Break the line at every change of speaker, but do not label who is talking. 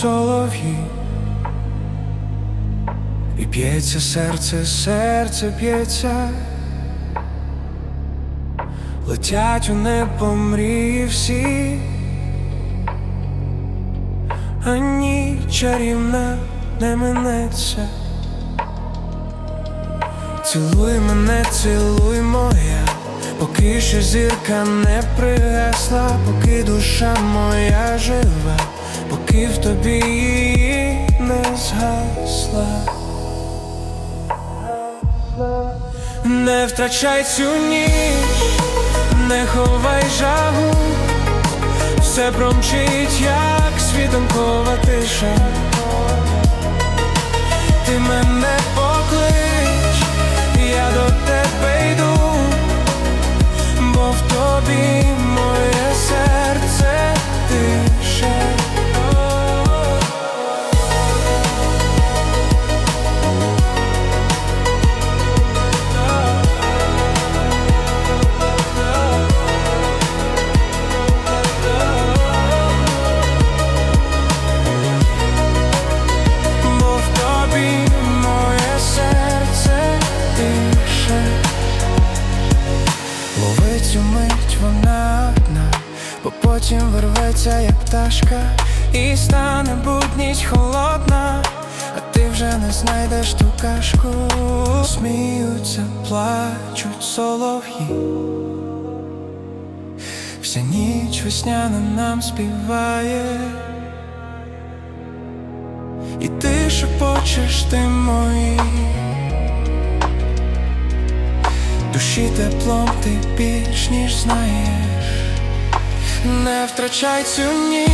солов'ї, і б'ється серце, серце б'ється, летять у небо мрії всі, а ніч чарівна не минеться. Цілуй мене, цілуй моя, поки що зірка не пригасла, поки душа моя жива, поки в тобі не згасла. Не втрачай цю ніч, не ховай жагу, все промчить, як Лови цю мить вона одна, бо потім вирветься, як пташка, і стане будність холодна, а ти вже не знайдеш ту кашку. Сміються, плачуть солов'ї. Вся ніч весняна нам співає. І ти шепочеш ти мої Душі теплом ти більш ніж знаєш. Не втрачай цю ніч